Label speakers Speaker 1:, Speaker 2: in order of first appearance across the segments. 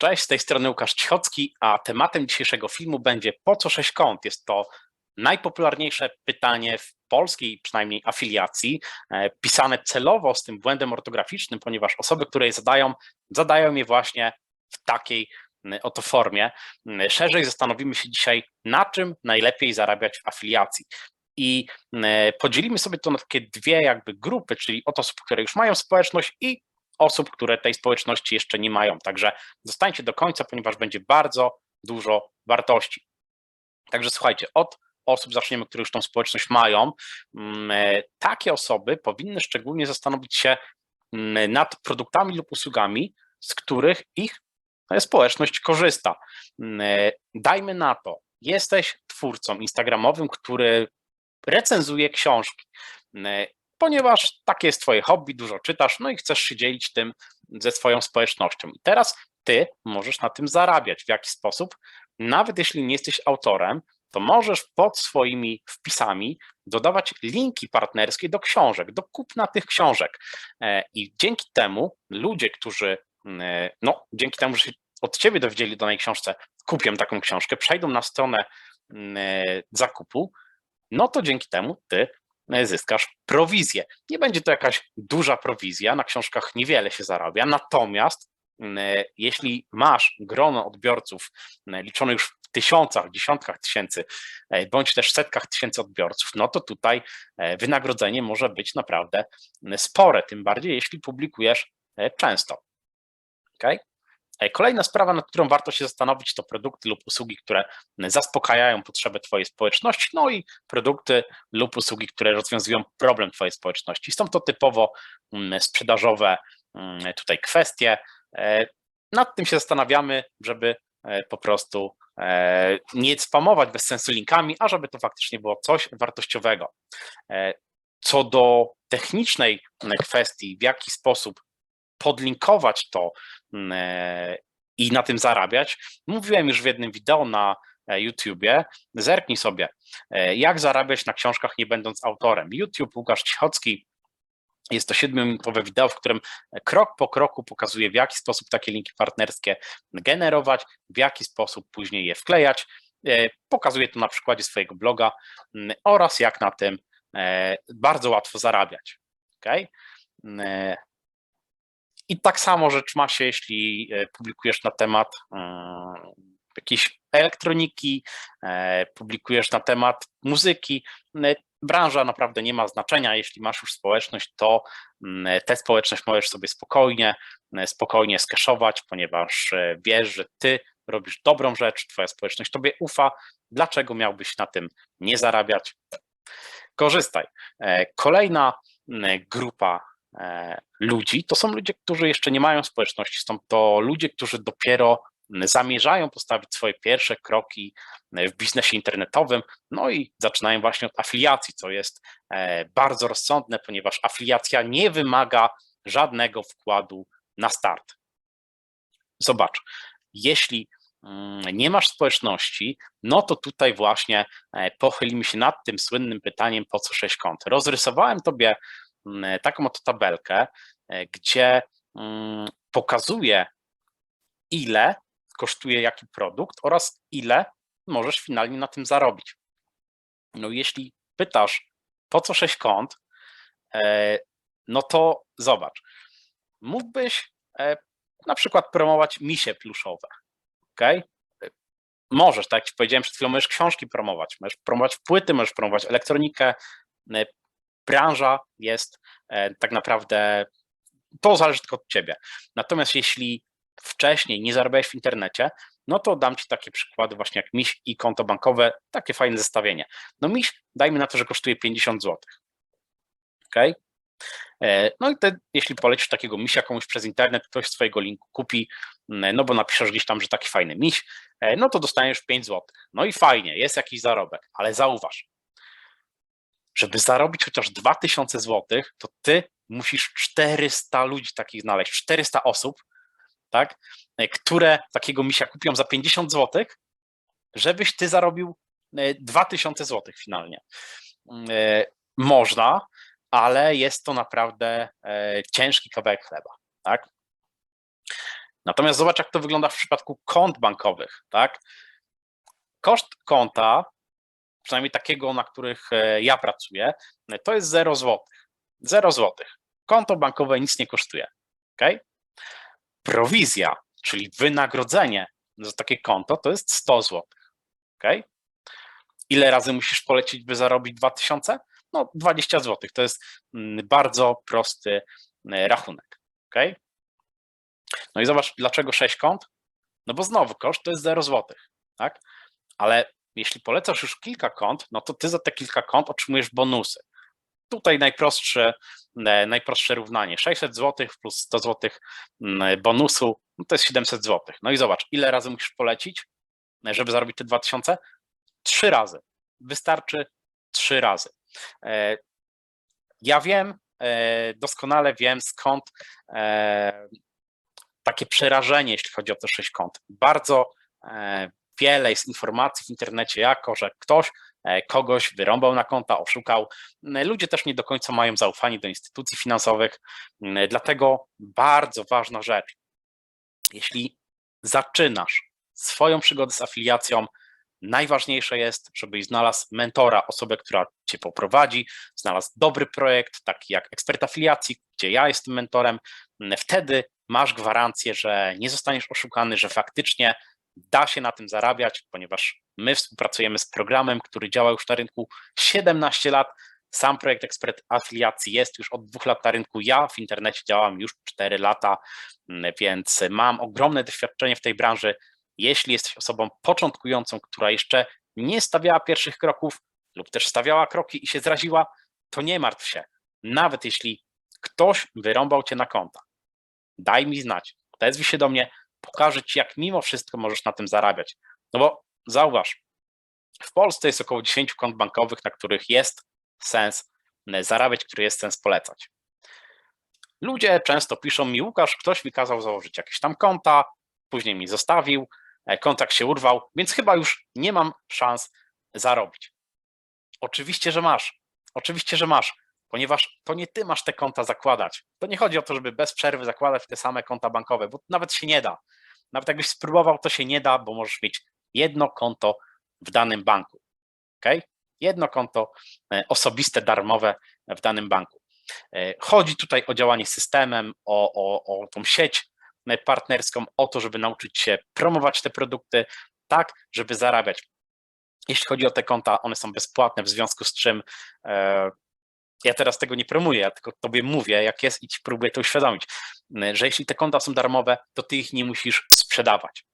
Speaker 1: Cześć, z tej strony Łukasz Cichocki, a tematem dzisiejszego filmu będzie po co sześć kont? Jest to najpopularniejsze pytanie w polskiej przynajmniej afiliacji, e, pisane celowo z tym błędem ortograficznym, ponieważ osoby, które je zadają, zadają je właśnie w takiej oto formie. Szerzej zastanowimy się dzisiaj, na czym najlepiej zarabiać w afiliacji. I podzielimy sobie to na takie dwie jakby grupy, czyli od osób, które już mają społeczność i osób, które tej społeczności jeszcze nie mają. Także zostańcie do końca, ponieważ będzie bardzo dużo wartości. Także słuchajcie, od osób zaczniemy, które już tą społeczność mają. Mm, e, takie osoby powinny szczególnie zastanowić się mm, nad produktami lub usługami, z których ich e, społeczność korzysta. Mm, e, dajmy na to, jesteś twórcą instagramowym, który recenzuje książki ponieważ takie jest twoje hobby, dużo czytasz, no i chcesz się dzielić tym ze swoją społecznością. I teraz ty możesz na tym zarabiać. W jaki sposób? Nawet jeśli nie jesteś autorem, to możesz pod swoimi wpisami dodawać linki partnerskie do książek, do kupna tych książek. E, I dzięki temu ludzie, którzy, e, no, dzięki temu, że się od ciebie dowiedzieli danej książce, kupią taką książkę, przejdą na stronę e, zakupu, no to dzięki temu ty zyskasz prowizję. Nie będzie to jakaś duża prowizja, na książkach niewiele się zarabia, natomiast mm, jeśli masz grono odbiorców mm, liczone już w tysiącach, dziesiątkach tysięcy, e, bądź też setkach tysięcy odbiorców, no to tutaj e, wynagrodzenie może być naprawdę mm, spore, tym bardziej jeśli publikujesz e, często. Okay? E, kolejna sprawa, nad którą warto się zastanowić, to produkty lub usługi, które zaspokajają potrzeby Twojej społeczności, no i produkty lub usługi, które rozwiązują problem Twojej społeczności. Są to typowo mm, sprzedażowe mm, tutaj kwestie. E, nad tym się zastanawiamy, żeby e, po prostu nie spamować bez sensu linkami, a żeby to faktycznie było coś wartościowego. Co do technicznej kwestii, w jaki sposób podlinkować to mm, e, i na tym zarabiać. Mówiłem już w jednym wideo na e, YouTubie, zerknij sobie, e, jak zarabiać na książkach nie będąc autorem. YouTube, Łukasz Cichocki, jest to siedmiominutowe wideo, w którym krok po kroku pokazuje, w jaki sposób takie linki partnerskie generować, w jaki sposób później je wklejać. Pokazuje to na przykładzie swojego bloga mm, oraz jak na tym bardzo łatwo zarabiać. Okay? I tak samo rzecz ma się, jeśli e, publikujesz na temat e, jakiejś elektroniki, e, publikujesz na temat muzyki. Branża naprawdę nie ma znaczenia. Jeśli masz już społeczność, to tę społeczność możesz sobie spokojnie, spokojnie skeszować, ponieważ wiesz, że ty robisz dobrą rzecz, twoja społeczność tobie ufa. Dlaczego miałbyś na tym nie zarabiać? Korzystaj. Kolejna grupa ludzi, to są ludzie, którzy jeszcze nie mają społeczności, są to ludzie, którzy dopiero zamierzają postawić swoje pierwsze kroki e, w biznesie internetowym, no i zaczynają właśnie od afiliacji, co jest e, bardzo rozsądne, ponieważ afiliacja nie wymaga żadnego wkładu na start. Zobacz, jeśli mm, nie masz społeczności, no to tutaj właśnie pochylimy się nad tym słynnym pytaniem, po co sześć kont. Rozrysowałem tobie taką oto tabelkę, e, gdzie mm, pokazuje, ile kosztuje jaki produkt oraz ile możesz finalnie na tym zarobić. No jeśli pytasz, po co 6 kont, e, no to zobacz, mógłbyś e, na przykład promować misie pluszowe, ok? Możesz, tak jak powiedziałem przed chwilą, możesz książki promować, możesz promować płyty, możesz promować elektronikę, branża jest e, tak naprawdę, to zależy tylko od ciebie. Natomiast jeśli wcześniej nie zarabiałeś w internecie, no to dam Ci takie przykłady właśnie jak MIś i konto bankowe, takie fajne zestawienie. No MIś, dajmy na to, że kosztuje 50 zł. Ok? No i te, jeśli polecisz takiego misia komuś przez internet, ktoś swojego linku kupi, no bo napiszesz gdzieś tam, że taki fajny miś, e, no to dostaniesz 5 zł. No i fajnie, jest jakiś zarobek, ale zauważ, żeby zarobić chociaż 2000 zł, to ty musisz 400 ludzi takich znaleźć, 400 osób, tak, e, które takiego misia kupią za 50 zł, żebyś ty zarobił 2000 e, zł finalnie. Mm, e, można, ale jest to naprawdę ciężki kawałek chleba, tak? Natomiast zobacz, jak to wygląda w przypadku kont bankowych, tak? Koszt konta, przynajmniej takiego, na których e, ja pracuję, to jest 0 zł. 0 zł. Konto bankowe nic nie kosztuje. ok? Prowizja, czyli wynagrodzenie za takie konto, to jest 100 zł. ok? Ile razy musisz polecić, by zarobić 2000? No 20 zł. To jest mm, bardzo prosty e, rachunek. ok? No i zobacz, dlaczego 6 kont? No bo znowu koszt to jest 0 zł, tak? Ale jeśli polecasz już kilka kont, no to ty za te kilka kont otrzymujesz bonusy. Tutaj najprostsze, e, najprostsze równanie. 600 zł plus 100 zł mm, bonusu, no to jest 700 zł. No i zobacz, ile razy musisz polecić, e, żeby zarobić te 2000? Trzy razy. Wystarczy trzy razy. E, ja wiem, doskonale wiem skąd takie przerażenie, jeśli chodzi o te sześć kont. Bardzo wiele jest informacji w internecie, jako że ktoś e, kogoś wyrąbał na konta, oszukał. Ludzie też nie do końca mają zaufanie do instytucji finansowych, dlatego bardzo ważna rzecz. Jeśli zaczynasz swoją przygodę z afiliacją, najważniejsze jest, żebyś znalazł mentora, osobę, która cię poprowadzi, znalazł dobry projekt, taki jak ekspert afiliacji, gdzie ja jestem mentorem. Wtedy masz gwarancję, że nie zostaniesz oszukany, że faktycznie da się na tym zarabiać, ponieważ my współpracujemy z programem, który działa już na rynku 17 lat. Sam projekt Ekspert Afiliacji jest już od dwóch lat na rynku. Ja w internecie działam już 4 lata, mm, więc mam ogromne doświadczenie w tej branży. Jeśli jesteś osobą początkującą, która jeszcze nie stawiała pierwszych kroków lub też stawiała kroki i się zraziła, to nie martw się. Nawet jeśli ktoś wyrąbał cię na konta, daj mi znać, odezwij się do mnie, pokaże ci, jak mimo wszystko możesz na tym zarabiać. No bo zauważ, w Polsce jest około 10 kont bankowych, na których jest sens e, zarabiać, który jest sens polecać. Ludzie często piszą mi, Łukasz, ktoś mi kazał założyć jakieś tam konta, później mi zostawił, e, kontakt się urwał, więc chyba już nie mam szans zarobić. Oczywiście, że masz. Oczywiście, że masz ponieważ to nie ty masz te konta zakładać. To nie chodzi o to, żeby bez przerwy zakładać te same konta bankowe, bo nawet się nie da. Nawet jakbyś spróbował, to się nie da, bo możesz mieć jedno konto w danym banku. ok? Jedno konto e, osobiste, darmowe w danym banku. E, chodzi tutaj o działanie systemem, o, o, o tą sieć e, partnerską, o to, żeby nauczyć się promować te produkty tak, żeby zarabiać. Jeśli chodzi o te konta, one są bezpłatne, w związku z czym ja teraz tego nie promuję, ja tylko tobie mówię, jak jest i ci próbuję to uświadomić, że jeśli te konta są darmowe, to ty ich nie musisz sprzedawać.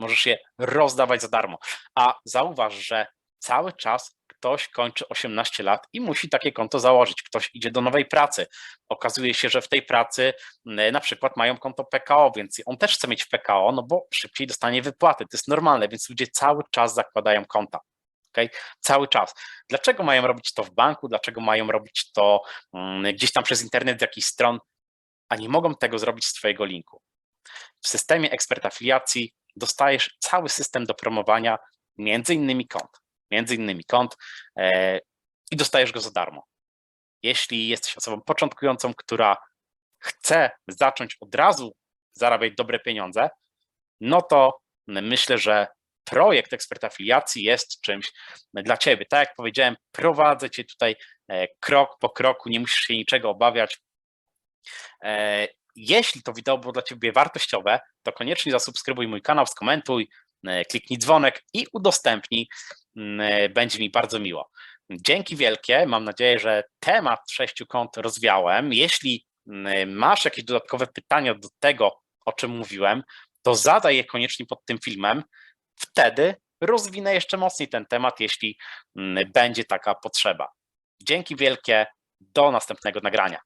Speaker 1: Możesz je rozdawać za darmo. A zauważ, że cały czas ktoś kończy 18 lat i musi takie konto założyć. Ktoś idzie do nowej pracy. Okazuje się, że w tej pracy na przykład mają konto PKO, więc on też chce mieć PKO, no bo szybciej dostanie wypłaty. To jest normalne, więc ludzie cały czas zakładają konta okay? cały czas. Dlaczego mają robić to w banku, dlaczego mają robić to mm, gdzieś tam przez internet z jakichś stron, a nie mogą tego zrobić z Twojego linku? W systemie ekspert afiliacji dostajesz cały system do promowania między innymi kont, między innymi kont e, i dostajesz go za darmo. Jeśli jesteś osobą początkującą, która chce zacząć od razu zarabiać dobre pieniądze, no to myślę, że projekt ekspert afiliacji jest czymś dla Ciebie. Tak jak powiedziałem, prowadzę Cię tutaj e, krok po kroku, nie musisz się niczego obawiać. E, jeśli to wideo było dla Ciebie wartościowe, to koniecznie zasubskrybuj mój kanał, skomentuj, e, kliknij dzwonek i udostępnij. Mm, będzie mi bardzo miło. Dzięki wielkie. Mam nadzieję, że temat sześciu kont rozwiałem. Jeśli mm, masz jakieś dodatkowe pytania do tego, o czym mówiłem, to zadaj je koniecznie pod tym filmem wtedy rozwinę jeszcze mocniej ten temat, jeśli mm, będzie taka potrzeba. Dzięki wielkie, do następnego nagrania.